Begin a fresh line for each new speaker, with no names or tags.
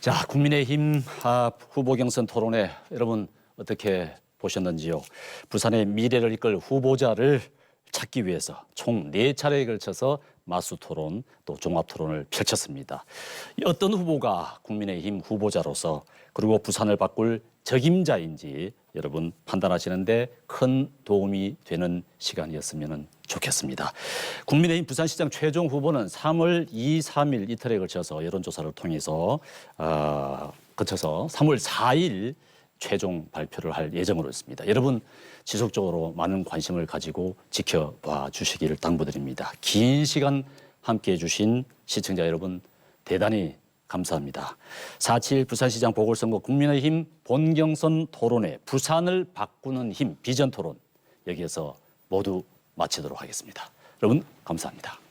자, 국민의힘 아, 후보 경선 토론회 여러분 어떻게 보셨는지요? 부산의 미래를 이끌 후보자를 찾기 위해서 총 네 차례에 걸쳐서 마수 토론 또 종합 토론을 펼쳤습니다. 어떤 후보가 국민의힘 후보자로서 그리고 부산을 바꿀 적임자인지 여러분 판단하시는데 큰 도움이 되는 시간이었으면 좋겠습니다. 국민의힘 부산시장 최종 후보는 3월 2, 3일 이틀에 걸쳐서 여론조사를 통해서 어, 거쳐서 3월 4일 최종 발표를 할 예정으로 있습니다. 여러분 지속적으로 많은 관심을 가지고 지켜봐 주시기를 당부드립니다. 긴 시간 함께 해 주신 시청자 여러분 대단히 감사합니다. 4.7 부산시장 보궐선거 국민의힘 본경선 토론회 부산을 바꾸는 힘 비전 토론 여기에서 모두 마치도록 하겠습니다. 여러분 감사합니다.